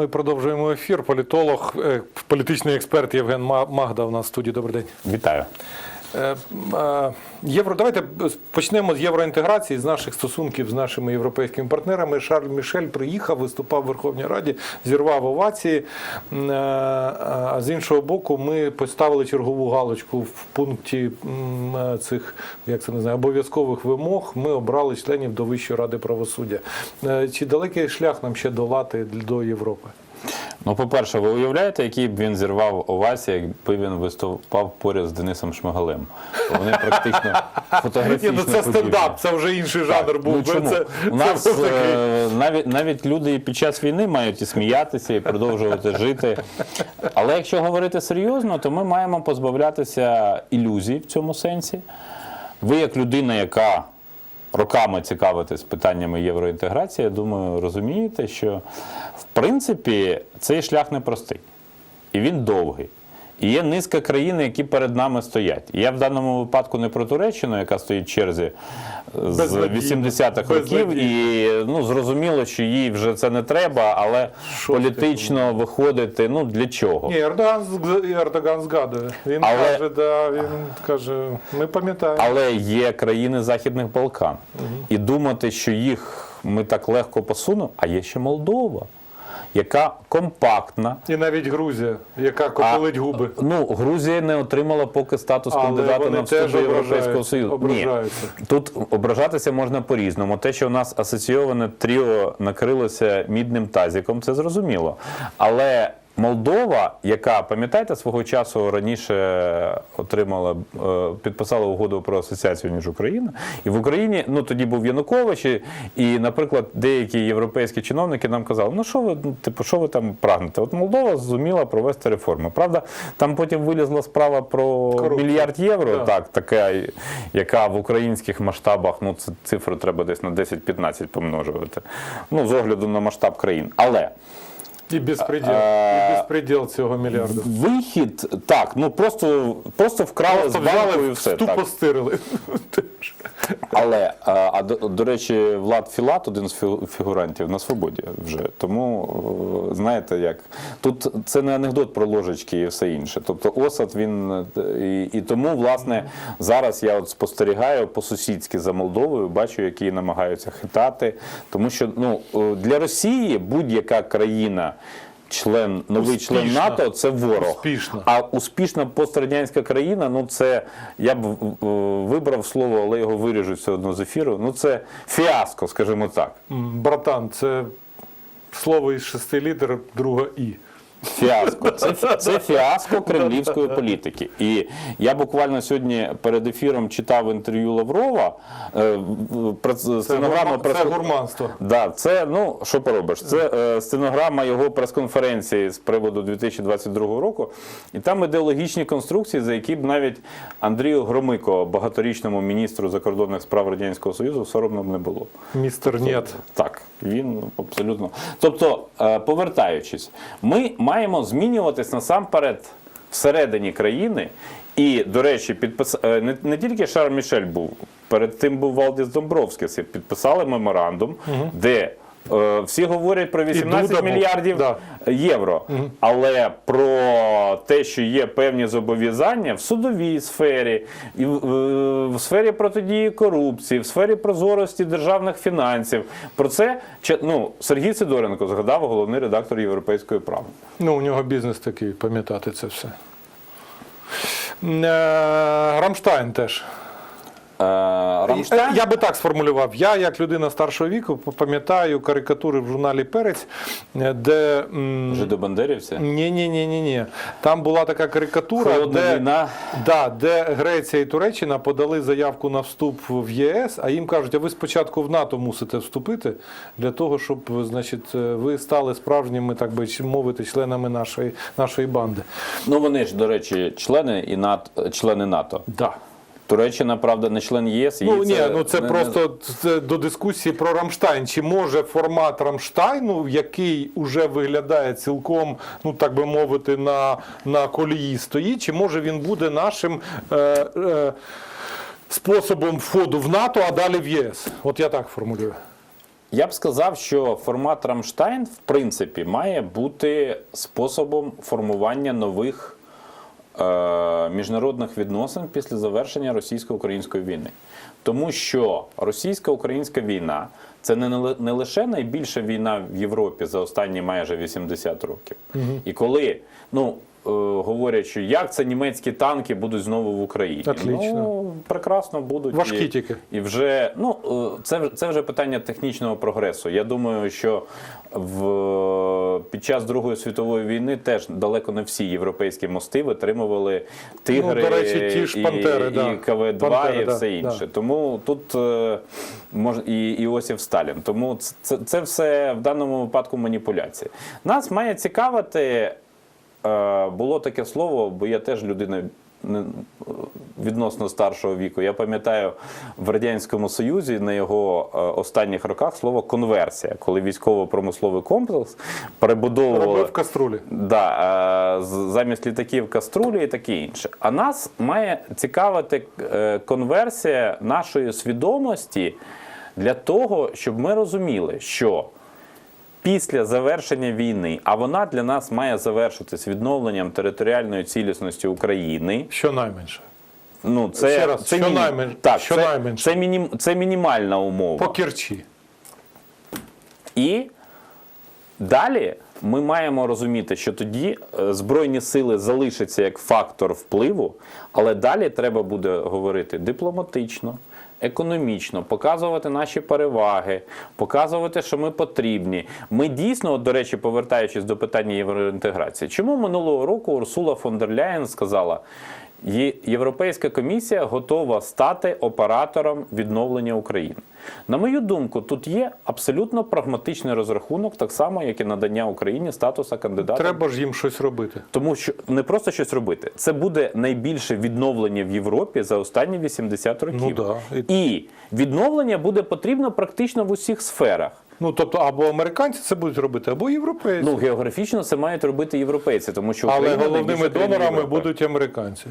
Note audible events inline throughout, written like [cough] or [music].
Ми продовжуємо ефір. Політолог, е, політичний експерт Євген Ма- Магда у нас в студії. Добрий день. Вітаю. Е, Євро, давайте почнемо з євроінтеграції, з наших стосунків з нашими європейськими партнерами. Шарль Мішель приїхав, виступав в Верховній Раді, зірвав овації. Е, А з іншого боку, ми поставили чергову галочку в пункті е, цих як це не знаю, обов'язкових вимог. Ми обрали членів до Вищої ради правосуддя. Чи далекий шлях нам ще долати до Європи? Ну, по-перше, ви уявляєте, який б він зірвав овації, якби він виступав поряд з Денисом Шмигалем? Вони практично [laughs] Ні, ну це стендап, це вже інший жанр був. Ну, чому? Це, У нас такий- е, навіть, навіть люди і під час війни мають і сміятися, і продовжувати жити. Але якщо говорити серйозно, то ми маємо позбавлятися ілюзій в цьому сенсі. Ви, як людина, яка роками цікавитесь питаннями євроінтеграції, я думаю, розумієте, що в принципі цей шлях непростий. І він довгий. І є низка країн, які перед нами стоять. Я в даному випадку не про Туреччину, яка стоїть в черзі з 80-х років, і ну зрозуміло, що їй вже це не треба, але Що політично виходити, ну для чого? Ні, Ердоган, Ердоган згадує. Він Але- каже, да, він каже, ми пам'ятаємо. Але є країни Західних Балкан. І думати, що їх ми так легко посунемо, а є ще Молдова, яка компактна. І навіть Грузія, яка копилить губи. Ну, Грузія не отримала поки статус Але кандидата на вступ до Європейського Союзу. Ні. Тут ображатися можна по-різному. Те, що у нас асоційоване тріо накрилося мідним тазіком, це зрозуміло. Але Молдова, яка, пам'ятаєте, свого часу раніше отримала, е, підписала угоду про асоціацію ніж Україна, і в Україні ну тоді був Янукович, і, і, наприклад, деякі європейські чиновники нам казали, ну що ви, ну, типу, що ви там прагнете? От Молдова зуміла провести реформи. Правда, там потім вилізла справа про Корупцію. мільярд євро, Да. так, така, яка в українських масштабах, ну це цифру треба десь на 10-15 помножувати. Ну, з огляду на масштаб країн. Але І безпреділ. Е, І безпреділ цього мільярду. вихід, так, ну просто, просто вкрали Просто з банку і все. тупо стирили. Але а, а до, до речі, Влад Філат, один з фі- фігурантів на свободі вже. Тому знаєте, як тут це не анекдот про ложечки і все інше. Тобто Осад він е, і, і тому, власне, зараз я от спостерігаю по-сусідськи за Молдовою, бачу, які намагаються хитати. Тому що ну для Росії будь-яка країна. Член новий член НАТО це ворог. Успішна. А успішна пострадянська країна, ну це я б е, вибрав слово, але його виріжуть все одно з ефіру. Ну це фіаско, скажімо так. Братан, це слово із шести літер, друга І. Фіаско. Це, [laughs] це фіаско кремлівської політики. І я буквально сьогодні перед ефіром читав інтерв'ю Лаврова. е, прес- Це, стенограму гурма- це гурманство. Да, це ну що поробиш? Це е, стенограма його прес-конференції з приводу 2022 року, і там ідеологічні конструкції, за які б навіть Андрію Громико, багаторічному міністру закордонних справ радянського союзу, соромно б не було. Містер Нєт. Так, він абсолютно. Тобто, е, повертаючись, ми маємо змінюватись насамперед всередині країни. І, до речі, підпис... е, не, не тільки Шар Мішель був, перед тим був Валдіс Домбровський. Підписали меморандум, де е, всі говорять про 18 мільярдів да. євро. Але про те, що є певні зобов'язання в судовій сфері, і в, е, в сфері протидії корупції, в сфері прозорості державних фінансів. Про це ну, Сергій Сидоренко згадав головний редактор Європейської правди. Ну, у нього бізнес такий, пам'ятати це все. Е, Рамштайн теж. Е, Рамштайн, Я би так сформулював. Я, як людина старшого віку, пам'ятаю карикатури в журналі Перець, е, де. м, жидобандерівці, Ні, ні, ні, ні, ні. Там була така карикатура, холодна де, війна. да, де Греція і Туреччина подали заявку на вступ в ЄС, а їм кажуть, а ви спочатку в НАТО мусите вступити для того, щоб значить, е, ви стали справжніми, так би мовити, членами нашої, нашої банди. Ну вони ж, до речі, члени і НАТО, члени НАТО. Да. Туреччина, правда, не член ЄС. Ну ні, ну це не- просто це до дискусії про Рамштайн. Чи може формат Рамштайну, який уже виглядає цілком, ну так би мовити, на, на колії стоїть, чи може він буде нашим е, е, способом входу в НАТО, а далі в ЄС? От я так формулюю. Я б сказав, що формат Рамштайн, в принципі, має бути способом формування нових міжнародних відносин після завершення російсько-української війни. Тому що російсько-українська війна це не, не лише найбільша війна в Європі за останні майже 80 років. І коли ну, е, говорять, що як це німецькі танки будуть знову в Україні. Отлично. Ну, прекрасно будуть. Важкі І- тільки. і вже ну е, це це вже питання технічного прогресу. Я думаю, що в під час Другої світової війни теж далеко не всі європейські мости витримували тигри, Ну, до речі, ті ж «Пантери», і да. КВ-2 «Пантери», і все да. інше. Тому тут е, мож і Іосиф Сталін. Тому це, це, все в даному випадку маніпуляції. Нас має цікавити. Е, було таке слово, бо я теж людина відносно старшого віку. Я пам'ятаю в Радянському Союзі на його е, останніх роках слово конверсія, коли військово-промисловий комплекс перебудовували Робив каструлі. Да, е, замість літаків каструлі і таке інше. А нас має цікавити е, конверсія нашої свідомості для того, щоб ми розуміли, що після завершення війни, а вона для нас має завершитись відновленням територіальної цілісності України. Щонайменше. Ну, це, Ще раз, це, так, щонайменше. це, це, мінім, це мінімальна умова. По Керчі. І далі ми маємо розуміти, що тоді е, Збройні сили залишаться як фактор впливу, але далі треба буде говорити дипломатично. Економічно показувати наші переваги, показувати, що ми потрібні. Ми дійсно, от, до речі, повертаючись до питання євроінтеграції, чому минулого року Урсула фон дер Ляєн сказала, «Є- Європейська комісія готова стати оператором відновлення України. На мою думку, тут є абсолютно прагматичний розрахунок, так само, як і надання Україні статуса кандидата. Треба ж їм щось робити. Тому що не просто щось робити, це буде найбільше відновлення в Європі за останні 80 років. Ну да. І- відновлення буде потрібно практично в усіх сферах. Ну тобто, або американці це будуть робити, або європейці. Ну географічно це мають робити європейці, тому що Але головними донорами будуть американці.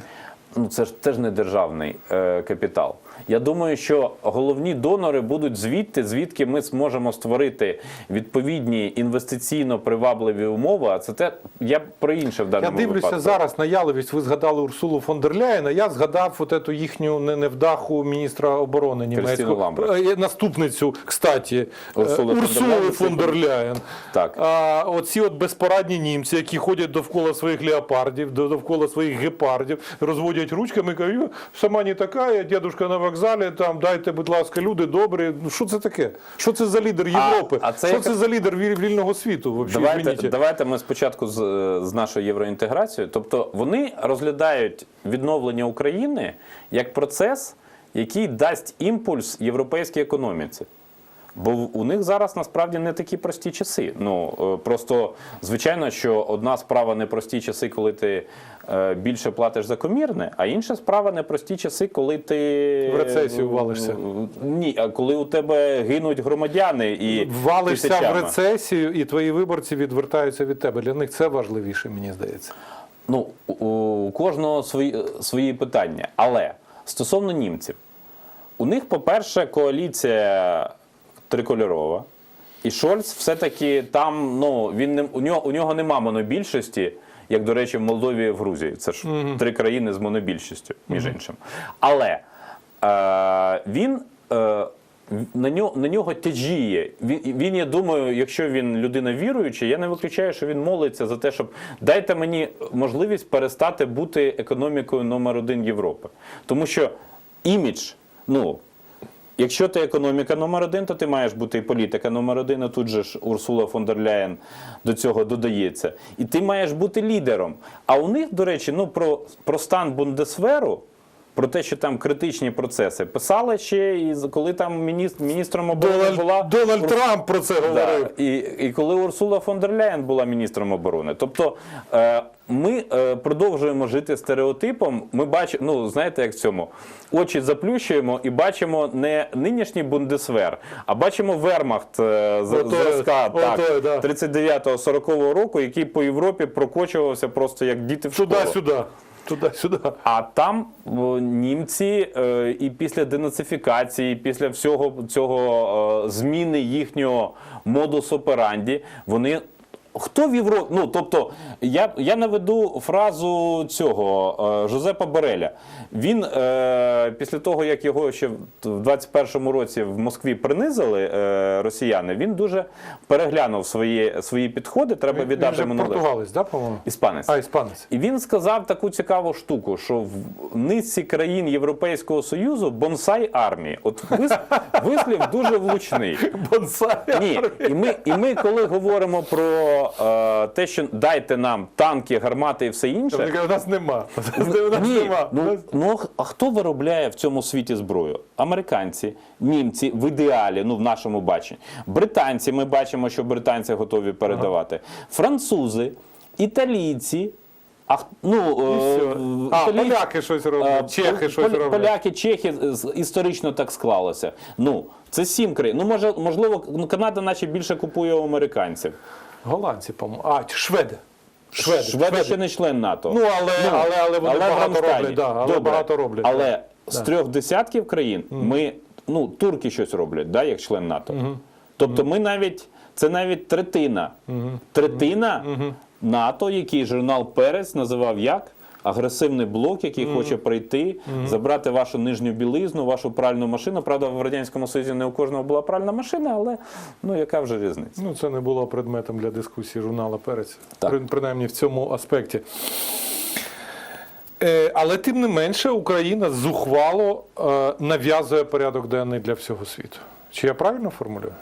Ну, це ж теж не державний е, капітал. Я думаю, що головні донори будуть звідти, звідки ми зможемо створити відповідні інвестиційно привабливі умови. А це те, я про інше в Я дивлюся випадку. зараз на яловість. Ви згадали Урсулу фон дер Ляєн, а Я згадав от эту їхню не- невдаху міністра оборони німецького Е, наступницю, кстати, Урсули Урсули, фон дер Ляєн. Так. А оці от безпорадні німці, які ходять довкола своїх леопардів, до- довкола своїх гепардів, розводять ручками, кажуть, сама не така, я дідушка на вокзалі, там дайте, будь ласка, люди добрі. Ну що це таке? Що це за лідер Європи? а це що як- це за лідер вільного світу? Вообще, Давайте, давайте ми спочатку з, з нашою євроінтеграцією. Тобто вони розглядають відновлення України як процес, який дасть імпульс європейській економіці. Бо у них зараз насправді не такі прості часи. Ну е, просто звичайно, що одна справа не прості часи, коли ти е, більше платиш за комірне, а інша справа не прості часи, коли ти В рецесію валишся. Е, Ні, а коли у тебе гинуть громадяни і Валишся в рецесію, і твої виборці відвертаються від тебе. Для них це важливіше, мені здається. Ну, у кожного свої, свої питання. Але стосовно німців, у них, по-перше, коаліція трикольорова. І Шольц все-таки там, ну, він не, у, нього, у нього нема монобільшості, як, до речі, в Молдові і в Грузії. Це ж три країни з монобільшістю, між іншим. Але е, він. Е, на нього, на нього тяжіє. Він, він, я думаю, якщо він людина віруюча, я не виключаю, що він молиться за те, щоб дайте мені можливість перестати бути економікою номер один Європи. Тому що імідж, ну. Якщо ти економіка номер один, то ти маєш бути і політика номер один. а Тут же ж Урсула фон дер Ляєн до цього додається. І ти маєш бути лідером. А у них, до речі, ну про, про стан Бундесверу, про те, що там критичні процеси, писали ще і коли там міністр, міністром оборони була Дональд, Дональд Урс- Трамп про це говорив. Да, і, і коли Урсула фон дер Ляєн була міністром оборони. Тобто е, ми е, продовжуємо жити стереотипом. Ми бачимо, ну знаєте, як в цьому очі заплющуємо і бачимо не нинішній бундесвер, а бачимо вермахт е, з- Отой, зразка отой, да. так, 39-40 року, який по Європі прокочувався просто як діти в школу. Туди-сюди. туди-сюди. А там о, німці е, і після денацифікації, і після всього цього е, зміни їхнього модус операнді, вони. Хто в Європі? Ну тобто, я, я наведу фразу цього е, Жозепа Бореля. Він е, після того, як його ще в 21-му році в Москві принизили е, росіяни, він дуже переглянув свої, свої підходи. Треба Він віддати йому португалець, да, по-моєму? Іспанець. А, іспанець. І він сказав таку цікаву штуку, що в низці країн Європейського Союзу бонсай армії. От вис- вислів дуже влучний. [laughs] Бонсай. Ні, і ми, і ми коли говоримо про е, те, що дайте нам танки, гармати і все Вони інше. кажуть, У нас нема. [laughs] У нас Ні, нема. Ну, ну а хто виробляє в цьому світі зброю? Американці, німці в ідеалі, ну в нашому баченні. Британці, ми бачимо, що британці готові передавати. Французи, італійці. А х- ну, е. А, італійці- поляки щось Е, роблять, чехи пол- щось поля- роблять. Поляки, чехи з- історично так склалося. Ну, це сім країн. Ну, може, можливо, ну, Канада наче більше купує у американців. Голландці, по-моєму. А, шведи. Шведи. Шведи ще не член НАТО. Ну, але, але, але вони але багато роблять. Да, але Добре. багато роблять. Але да. з трьох десятків країн ми, ну, турки щось роблять, да, як член НАТО. Тобто ми навіть, це навіть третина. Третина НАТО, який журнал Перець називав як? Агресивний блок, який хоче прийти, забрати вашу нижню білизну, вашу пральну машину. Правда, в Радянському Союзі не у кожного була пральна машина, але ну яка вже різниця? Ну, це не було предметом для дискусії журнала Перець, Так. При- принаймні в цьому аспекті. Е, але тим не менше Україна зухвало е, нав'язує порядок денний для всього світу. Чи я правильно формулюю?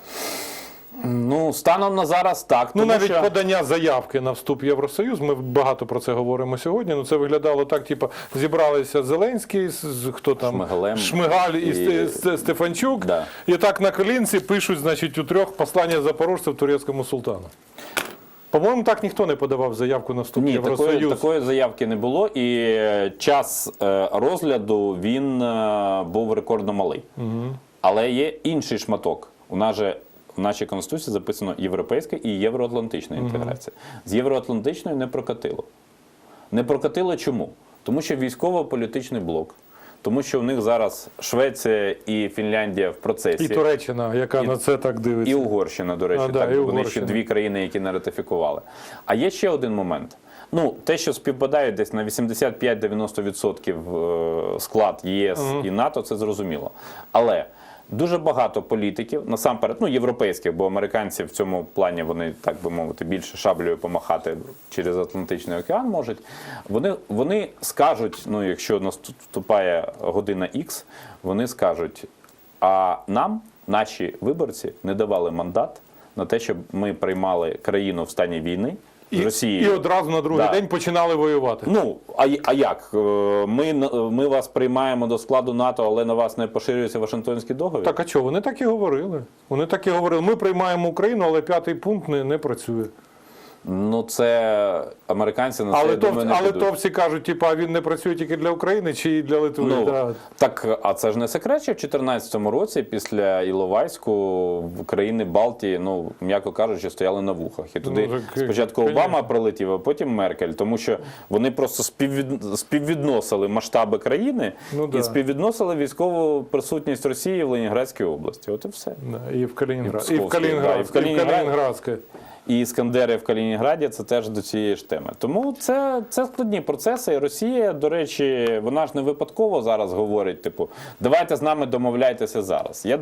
Ну, станом на зараз так. Ну, тому навіть що... подання заявки на вступ в Євросоюз, ми багато про це говоримо сьогодні. Ну, це виглядало так: типу, зібралися Зеленський, хто там Шмигалем. Шмигаль і, І- Сте- Сте- Стефанчук. Да. І так на колінці пишуть, значить, у трьох послання запорожців турецькому султану. По-моєму, так ніхто не подавав заявку на вступ в Ні, Євросоюз. такої, такої заявки не було, і е, час е, розгляду він е, був рекордно малий. Але є інший шматок. У нас же в нашій конституції записано європейська і євроатлантична інтеграція. З євроатлантичною не прокатило. Не прокатило чому? Тому що військово-політичний блок, тому що у них зараз Швеція і Фінляндія в процесі. І Туреччина, яка І- на це так дивиться. І Угорщина, до речі, А, да, так, і вони ще дві країни, які не ратифікували. А є ще один момент. Ну, те, що співпадають десь на 85-90% е, склад ЄС і НАТО, це зрозуміло. Але дуже багато політиків, насамперед, ну, європейських, бо американці в цьому плані вони, так би мовити, більше шаблею помахати через Атлантичний океан можуть. Вони, вони скажуть, ну, якщо наступає година Х, вони скажуть, а нам, наші виборці, не давали мандат на те, щоб ми приймали країну в стані війни з І, Росією. і одразу на другий Да. день починали воювати. Ну, а, а як? Е, Ми, ми вас приймаємо до складу НАТО, але на вас не поширюється Вашингтонський договір? Так, а чого? Вони так і говорили. Вони так і говорили. Ми приймаємо Україну, але п'ятий пункт не, не працює. Ну, це американці на це, Але, я то, думаю, не але підуть. товці кажуть, типа, він не працює тільки для України чи і для Литви. Ну, да. так, а це ж не секрет, що в 2014 році після Іловайську в країни Балтії, ну, м'яко кажучи, стояли на вухах. І туди Ну, так, спочатку конечно. Обама прилетів, а потім Меркель, тому що вони просто співвід... співвідносили масштаби країни Ну, да. і співвідносили військову присутність Росії в Ленінградській області. От і все. Да, і в Калінінград. І в в Псковській, Калінінград. да, і Іскандери в Калінінграді це теж до цієї ж теми. Тому це, це складні процеси. І Росія, до речі, вона ж не випадково зараз говорить: типу, давайте з нами домовляйтеся зараз. Я,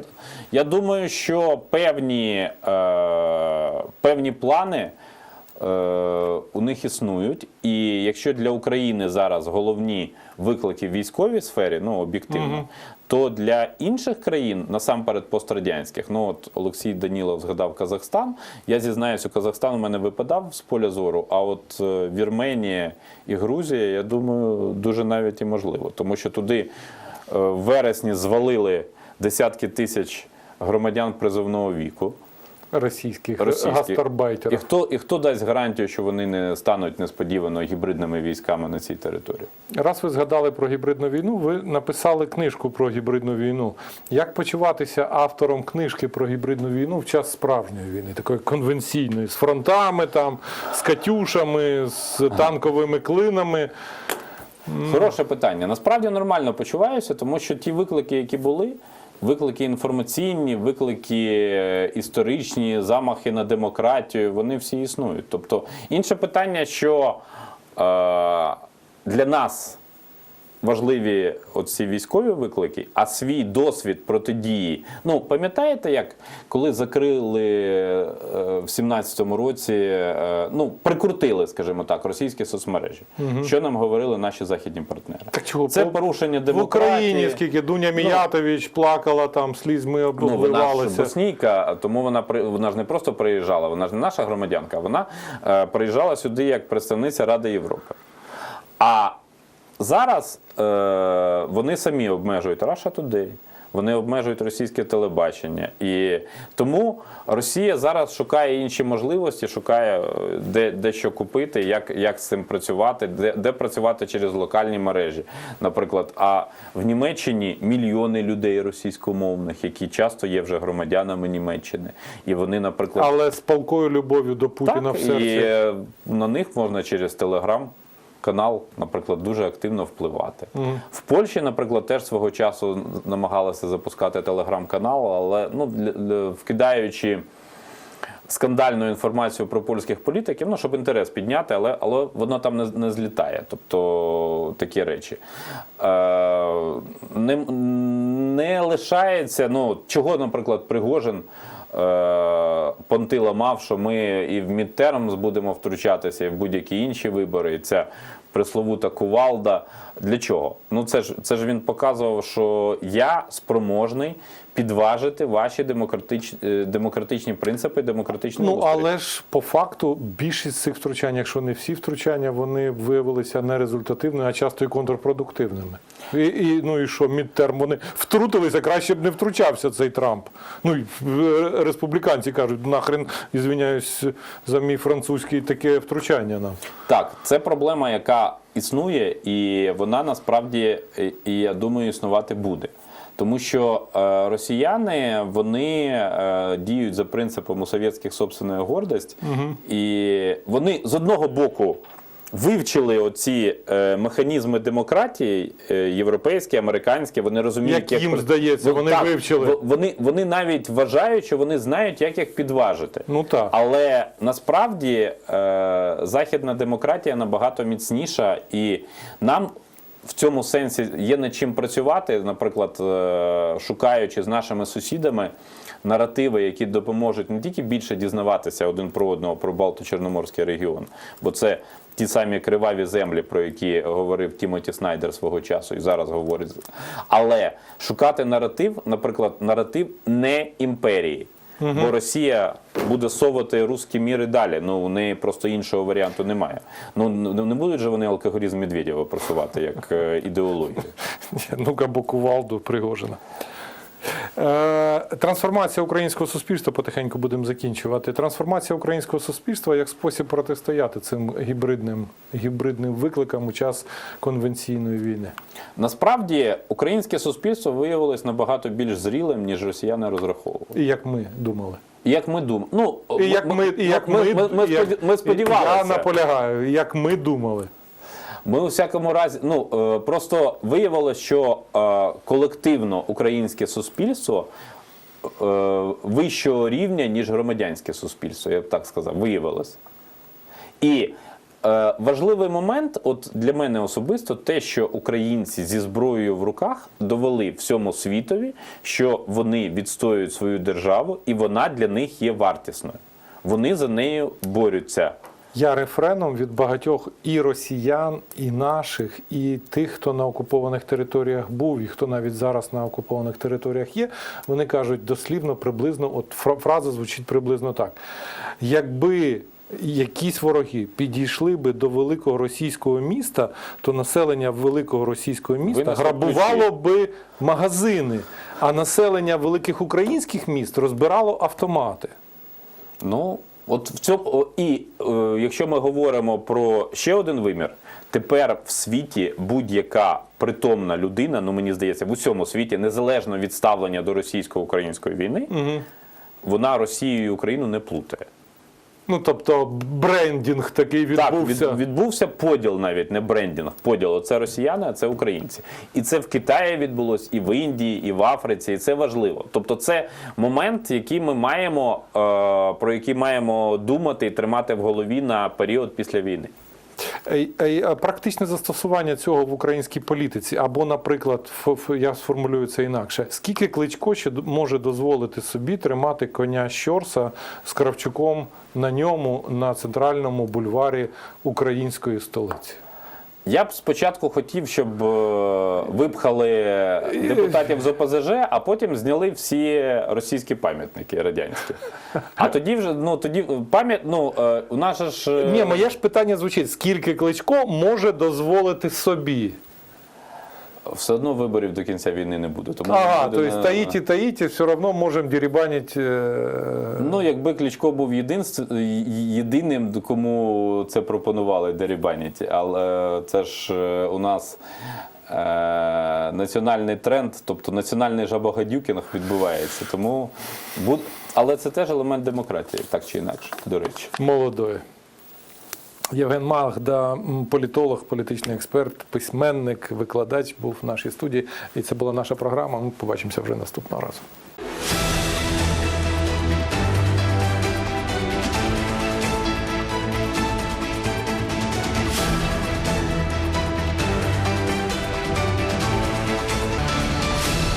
я думаю, що певні, е, певні плани. Е, У них існують, і якщо для України зараз головні виклики в військовій сфері, ну об'єктивно, то для інших країн, насамперед пострадянських, ну от Олексій Данілов згадав Казахстан. Я зізнаюся, Казахстан у мене випадав з поля зору. А от е, Вірменія і Грузія, я думаю, дуже навіть і можливо, тому що туди е, в вересні звалили десятки тисяч громадян призовного віку. Російських, Російських. І хто, і хто дасть гарантію, що вони не стануть несподівано гібридними військами на цій території? Раз ви згадали про гібридну війну, ви написали книжку про гібридну війну. Як почуватися автором книжки про гібридну війну в час справжньої війни, такої конвенційної, з фронтами, там, з катюшами, з танковими клинами? Хороше питання. Насправді нормально почуваюся, тому що ті виклики, які були, виклики інформаційні, виклики е, історичні, замахи на демократію, вони всі існують. Тобто, інше питання, що е, для нас важливі оці військові виклики, а свій досвід протидії. Ну, пам'ятаєте, як коли закрили е, в 17-му році, е, ну, прикрутили, скажімо так, російські соцмережі. Що нам говорили наші західні партнери? Так чого, Це по- порушення В. Україні скільки Дуня Міятович плакала там, слізьми Ну, вона боснійка, тому вона вона ж не просто приїжджала, вона ж не наша громадянка, вона е, приїжджала сюди як представниця Ради Європи. А зараз е, вони самі обмежують Russia Today, вони обмежують російське телебачення. І тому Росія зараз шукає інші можливості, шукає е, де, де що купити, як, як з цим працювати, де, де працювати через локальні мережі. Наприклад, а в Німеччині мільйони людей російськомовних, які часто є вже громадянами Німеччини. І вони, наприклад, Але з палкою любов'ю до Путіна так, в серці. і е, на них можна через Телеграм. Канал, наприклад, дуже активно впливати. В Польщі, наприклад, теж свого часу намагалися запускати телеграм-канал, але ну, для- для- вкидаючи скандальну інформацію про польських політиків, ну, щоб інтерес підняти, але, але воно там не, не злітає. Тобто такі речі. Е, не, не лишається, ну, чого, наприклад, Пригожин. е, Понти ламав, що ми і в мідтермс будемо втручатися, і в будь-які інші вибори. І ця пресловута кувалда. Для чого? Ну це ж це ж він показував, що я спроможний підважити ваші демократичні, демократичні принципи, демократичний Ну, устрій. але ж по факту більшість цих втручань, якщо не всі втручання, вони виявилися не результативними, а часто і контрпродуктивними. І, і, ну і що, мідтерм, вони втрутилися, краще б не втручався цей Трамп. Ну, і е, республіканці кажуть, нахрен, ізвиняюсь за мій французький таке втручання нам. Так, це проблема, яка існує, і вона насправді, і- я думаю, існувати буде. Тому що е, росіяни вони е, діють за принципом у совєтських собственної гордость, і вони з одного боку вивчили оці е, механізми демократії е, європейські, американські. Вони розуміють, Як їм здається, Ну, вони так, вивчили. Вони, вони навіть вважають, що вони знають, як їх підважити. Ну так. Але насправді е, західна демократія набагато міцніша, і нам в цьому сенсі є над чим працювати, наприклад, е, шукаючи з нашими сусідами наративи, які допоможуть не тільки більше дізнаватися один про одного про Балто-Чорноморський регіон, бо це ті самі криваві землі, про які говорив Тімоті Снайдер свого часу і зараз говорить. Але шукати наратив, наприклад, наратив не імперії. Бо Росія буде совати русські міри далі. Ну у неї просто іншого варіанту немає. Ну не будуть же вони алкоголізм Медведєва просувати як е, ідеологію. [laughs] Ну-ка, бо кувалду Пригожина. Е, Трансформація українського суспільства потихеньку будемо закінчувати. Трансформація українського суспільства як спосіб протистояти цим гібридним, гібридним викликам у час конвенційної війни. Насправді українське суспільство виявилось набагато більш зрілим, ніж росіяни розраховували. І як ми думали. Як ми думаємо, ну І як ми, і як ми, ми, ми, ми сподівалися. Я наполягаю, як ми думали. Ми у всякому разі, ну е, просто виявилося, що е, колективно українське суспільство е, вищого рівня, ніж громадянське суспільство, я б так сказав, виявилось. І важливий момент, от для мене особисто, те, що українці зі зброєю в руках довели всьому світові, що вони відстоюють свою державу, і вона для них є вартісною. Вони за нею борються. Я рефреном від багатьох і росіян, і наших, і тих, хто на окупованих територіях був, і хто навіть зараз на окупованих територіях є. Вони кажуть дослівно, приблизно, от фраза звучить приблизно так. Якби якісь вороги підійшли би до великого російського міста, то населення великого російського міста грабувало би магазини, а населення великих українських міст розбирало автомати. Ну, от в цьому і е, якщо ми говоримо про ще один вимір, тепер в світі будь-яка притомна людина, ну мені здається, в усьому світі, незалежно від ставлення до російсько-української війни, вона Росію і Україну не плутає. Ну, тобто брендінг такий Так, відбувся. від, відбувся поділ навіть, не брендінг. Поділ. Це росіяни, а це українці. І це в Китаї відбулось, і в Індії, і в Африці. І це важливо. Тобто, це момент, який ми маємо, е, про який маємо думати і тримати в голові на період після війни. Ей, ей, а Практичне застосування цього в українській політиці, або, наприклад, я сформулюю це інакше. Скільки Кличко ще може дозволити собі тримати коня Щорса з Кравчуком на ньому на центральному бульварі української столиці? Я б спочатку хотів, щоб е, випхали депутатів з ОПЗЖ, а потім зняли всі російські пам'ятники радянські. А тоді вже ну тоді пам'ят. Ну е, у нас ж е, Ні, моє ж питання звучить: скільки Кличко може дозволити собі? Все одно виборів до кінця війни не буде. Тому Ага, буде то есть на- таїте, таїте, все одно можемо дерибанити. е, Ну, якби Кличко був єдинств... єдиним, кому це пропонували дерибаніть, але це ж е, у нас е, національний тренд, тобто національний жабогадюкінг відбувається. Тому. Але це теж елемент демократії, так чи інакше, до речі. молодої. Євген Магда, політолог, політичний експерт, письменник, викладач був в нашій студії. І це була наша програма. Ми побачимося вже наступного разу.